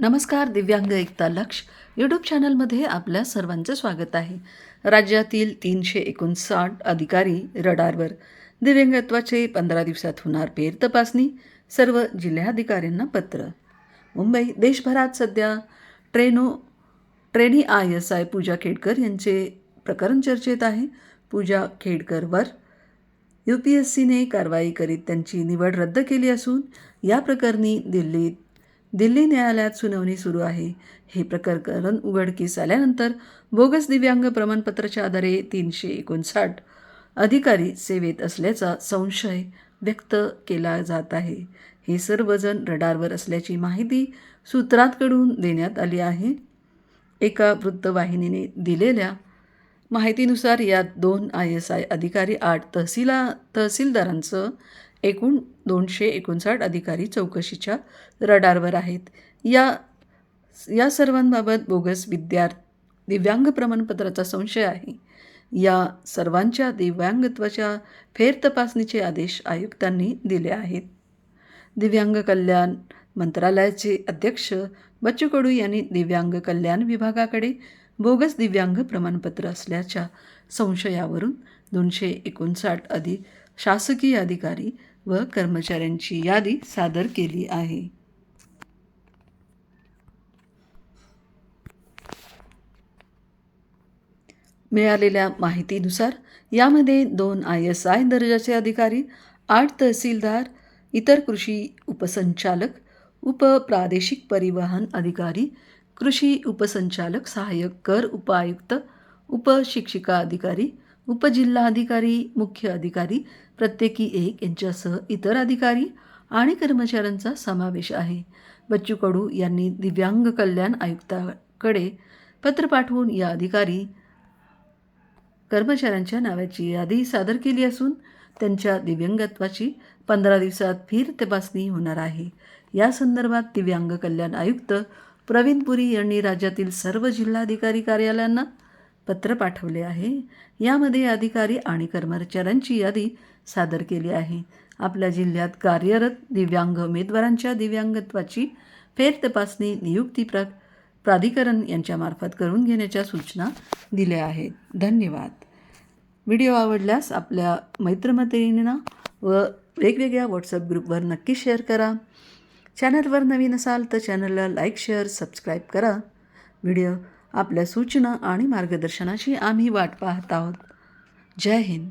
नमस्कार दिव्यांग एकता लक्ष. यूट्यूब चॅनलमध्ये आपल्या सर्वांचं स्वागत आहे. राज्यातील तीनशे एकोणसाठ अधिकारी रडारवर. दिव्यांगत्वाचे पंधरा दिवसात होणार पेर तपासणी. सर्व जिल्हाधिकाऱ्यांना पत्र. मुंबई देशभरात सध्या ट्रेनो trainee I A S Pooja Khedkar यांचे प्रकरण चर्चेत आहे. पूजा खेडकरवर यू पी एस सीने कारवाई करीत त्यांची निवड रद्द केली असून या प्रकरणी दिल्लीत दिल्ली न्यायालयात सुनावणी सुरू आहे. हे प्रकरण उघडकीस आल्यानंतर बोगस दिव्यांग प्रमाणपत्राच्या आधारे तीनशे एकोणसाठ अधिकारी सेवेत असल्याचा संशय व्यक्त केला जात आहे. हे सर्वजण रडारवर असल्याची माहिती सूत्रांकडून देण्यात आली आहे. एका वृत्तवाहिनीने दिलेल्या माहितीनुसार यात दोन आय एस आय अधिकारी आठ तहसीला तहसीलदारांचं एकूण दोनशे एकोणसाठ अधिकारी चौकशीच्या रडारवर आहेत. या या सर्वांबाबत बोगस विद्यार्थ दिव्यांग प्रमाणपत्राचा संशय आहे. या सर्वांच्या दिव्यांगत्वाच्या फेरतपासणीचे आदेश आयुक्तांनी दिले आहेत. दिव्यांग कल्याण मंत्रालयाचे अध्यक्ष बच्चू कडू यांनी दिव्यांग कल्याण विभागाकडे बोगस दिव्यांग प्रमाणपत्र असल्याच्या संशयावरून दोनशे एकोणसाठ अधिक शासकीय अधिकारी व कर्मचाऱ्यांची यादी सादर केली आहे. मिळालेल्या माहितीनुसार यामध्ये दोन आय एस आय दर्जाचे अधिकारी आठ तहसीलदार इतर कृषी उपसंचालक उपप्रादेशिक परिवहन अधिकारी कृषी उपसंचालक सहाय्यक कर उपायुक्त उपशिक्षिका अधिकारी उपजिल्हाधिकारी मुख्य अधिकारी प्रत्येकी एक यांच्यासह इतर अधिकारी आणि कर्मचाऱ्यांचा समावेश आहे. बच्चू कडू यांनी दिव्यांग कल्याण आयुक्ताकडे पत्र पाठवून या अधिकारी कर्मचाऱ्यांच्या नावाची यादी सादर केली असून त्यांच्या दिव्यांगत्वाची पंधरा दिवसात फिर तपासणी होणार आहे. या संदर्भात दिव्यांग कल्याण आयुक्त प्रवीण पुरी यांनी राज्यातील सर्व जिल्हाधिकारी कार्यालयांना पत्र पाठवले आहे. यामध्ये अधिकारी आणि कर्मचाऱ्यांची यादी सादर केली आहे. आपल्या जिल्ह्यात कार्यरत दिव्यांग उमेदवारांच्या दिव्यांगत्वाची फेरतपासणी नियुक्ती प्र प्राधिकरण यांच्यामार्फत करून घेण्याच्या सूचना दिल्या आहेत. धन्यवाद. व्हिडिओ आवडल्यास आपल्या मैत्रमैत्रिणींना व वेगवेगळ्या व्हॉट्सअप ग्रुपवर नक्की शेअर करा. चॅनलवर नवीन असाल तर चॅनलला लाईक शेअर सबस्क्राईब करा. व्हिडिओ आपल्या सूचना आणि मार्गदर्शनाची आम्ही वाट पाहत आहोत. जय हिंद.